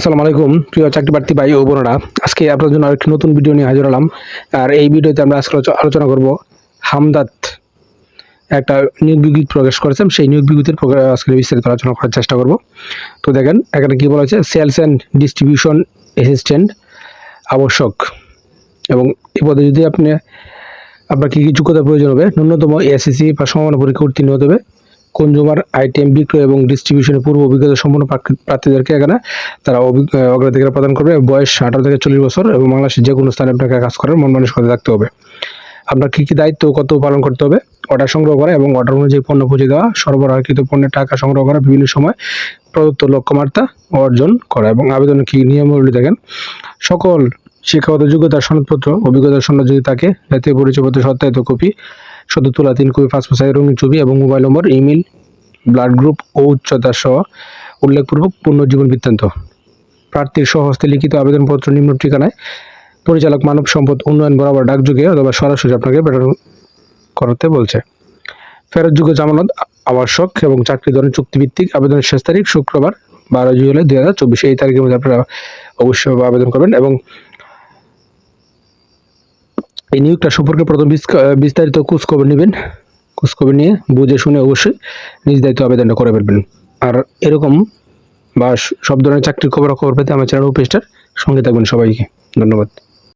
আসসালামু আলাইকুম। প্রিয় চাকরি প্রার্থী ভাই ও বোনেরা, আজকে আপনার জন্য আরেকটি নতুন ভিডিও নিয়ে হাজির হলাম। আর এই ভিডিওতে আমরা আজকে আলোচনা করব হামদাত একটা নিয়োগ বিজ্ঞপ্তি প্রকাশ করেছেন সেই নিয়োগ বিজ্ঞপ্তির আজকে বিস্তারিত আলোচনা করার চেষ্টা করব। তো দেখেন, এখানে কি বলা হয়েছে? সেলস অ্যান্ড ডিস্ট্রিবিউশন অ্যাসিস্ট্যান্ট আবশ্যক। এবং এ পদে যদি আপনি আপনার কী কী যোগ্যতার প্রয়োজন হবে, ন্যূনতম এসএসসি বা সমান পরীক্ষা উত্তীর্ণ হতে হবে। কনজুমার আইটেম বিক্রয় এবং ডিস্ট্রিবিউশনের পূর্ব অভিজ্ঞতা সম্পন্ন প্রার্থীদেরকে এখানে তারা অগ্রাধিকার প্রদান করবে। বয়স আঠারো থেকে চল্লিশ বছর এবং বাংলাদেশের যে কোনো স্থানে আপনাকে কাজ করার মন মানসিকতা থাকতে হবে। আপনার কী কী দায়িত্ব কত পালন করতে হবে? অর্ডার সংগ্রহ করা এবং অর্ডার অনুযায়ী পণ্য পৌঁছে দেওয়া, সরবরাহকৃত পণ্যের টাকা সংগ্রহ করা, বিভিন্ন সময় প্রদত্ত লক্ষ্যমাত্রা অর্জন করা এবং আবেদনের কী নিয়মাবলী দেখেন। সকল শিক্ষাগত যোগ্যতার সনদপত্র অভিজ্ঞতার সনদ যদি থাকে, জাতীয় পরিচয়পত্র, সত্যায়িত কপি সদ্য তোলা তিন কপি পাঁচ সাইজের রঙিন ছবি এবং mobile number email blood group ও উচ্চতা সহ উল্লেখপূর্বক পুনর্জীবন বৃত্তান্ত। প্রার্থীর স্বহস্তে লিখিত আবেদনপত্র নিম্ন ঠিকানায় পরিচালক মানব সম্পদ উন্নয়ন বরাবর ডাকযোগে অথবা সরাসরি আপনাকে প্রেরণ করতে বলছে। ফেরতযোগ্য জামানত আবশ্যক এবং চাকরি ধরনের চুক্তিভিত্তিক আবেদনের শেষ তারিখ শুক্রবার বারো জুলাই দুই হাজার চব্বিশ। এই তারিখের মধ্যে আপনারা অবশ্যই আবেদন করবেন এবং এই নিয়োগটা সম্পর্কে প্রথম বিস্তারিত খোঁজখবর নেবেন। খোঁজখবর নিয়ে বুঝে শুনে অবশ্যই নিজ দায়িত্ব আবেদনটা করে ফেলবেন। আর এরকম বা সব ধরনের চাকরির খবর খবর পেতে আমার চ্যানেল পেজটার সঙ্গে থাকবেন সবাইকে। ধন্যবাদ।